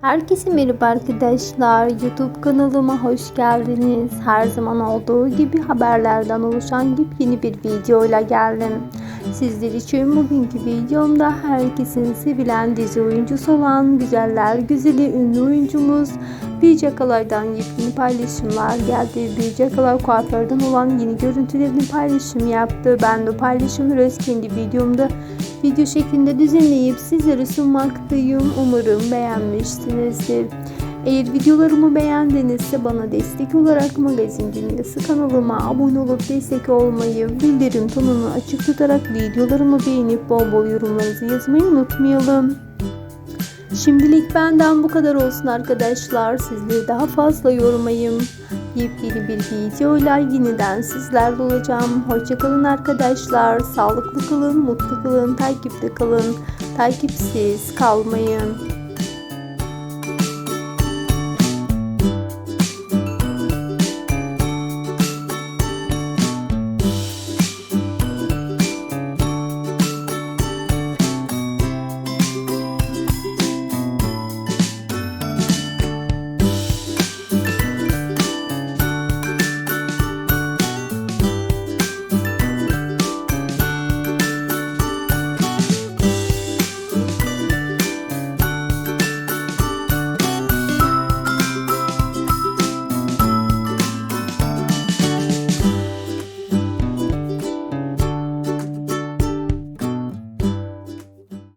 Herkese merhaba arkadaşlar. YouTube kanalıma hoş geldiniz. Her zaman olduğu gibi haberlerden oluşan yepyeni bir videoyla geldim. Sizler için bugünkü videomda herkesin sevilen dizi oyuncusu olan güzeller güzeli ünlü oyuncumuz Birce Kalay'dan yepyeni paylaşımlar geldi. Birce Kalay kuaförden olan yeni görüntülerini paylaşım yaptı. Ben de paylaşımları kendi videomda video şeklinde düzenleyip sizlere sunmaktayım. Umarım beğenmişsinizdir. Eğer videolarımı beğendinizse bana destek olarak magazin dünyası kanalıma abone olup destek olmayı, bildirim tonunu açık tutarak videolarımı beğenip bol bol yorumlarınızı yazmayı unutmayalım. Şimdilik benden bu kadar olsun arkadaşlar. Sizleri daha fazla yormayayım. Yepyeni bir videoyla yeniden sizlerle olacağım. Hoşçakalın arkadaşlar. Sağlıklı kalın, mutlu kalın, takipte kalın. Takipsiz kalmayın.